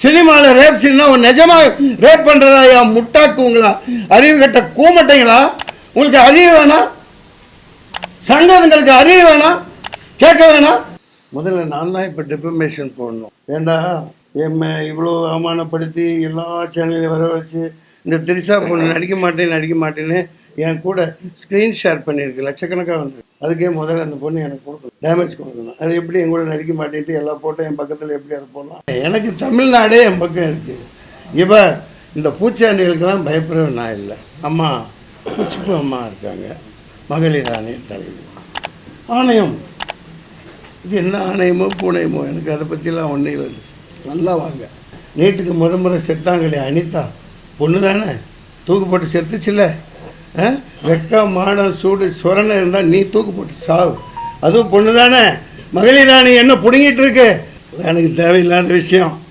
சினிமாவில் ரேப் சீன்னா உன் நிஜமா ரேப் பண்ணுறதா என் முட்டாக்குங்களா அறிவு கட்ட கூமட்டைங்களா? உங்களுக்கு அறிவு வேணாம் சங்கங்களுக்கு அறிவு வேணாம் கேட்க வேணாம் முதல்ல நான் தான் இப்போ டிஃபர்மேஷன் போடணும். ஏண்டா? எம்ம இவ்வளோ அவமானப்படுத்தி எல்லா சேனலையும் வர வச்சு இந்த திரிசா பொண்ணு நடிக்க மாட்டேன் நடிக்க மாட்டேன்னு என் கூட ஸ்க்ரீன் ஷேர் பண்ணியிருக்கு லட்சக்கணக்காக வந்து அதுக்கே முதல்ல அந்த பொண்ணு எனக்கு கொடுக்கணும். டேமேஜ் கொடுக்கணும். அது எப்படி என் கூட நடிக்க மாட்டேன்ட்டு எல்லா போட்டோ என் பக்கத்தில் எப்படி அதை போடலாம்? எனக்கு தமிழ்நாடே என் பக்கம் இருக்குது இப்போ இந்த பூச்சாண்டிகளுக்கெல்லாம் பயப்படுறவன் நான் இல்லை. அம்மா பூச்சிப்பு அம்மா இருக்காங்க. மகளிர் ஆணைய தலைவர். ஆணையம். இது என்ன ஆணையமோ பூனையமோ? எனக்கு அதை பற்றிலாம் ஒன்றும் இல்லை. நல்லா வாங்க. நீட்டுக்கு முத முறை செத்தாங்களே அனிதா. பொண்ணு தானே தூக்கு போட்டு செத்துச்சுல்ல? வெக்கம் மானம் சூடு சுரணை இருந்தால் நீ தூக்கு போட்டு சாவு. அதுவும் பொண்ணு தானே மகளிர் ஆணையம் என்ன பிடுங்கிட்டு இருக்கு? எனக்கு தேவையில்லாத விஷயம்.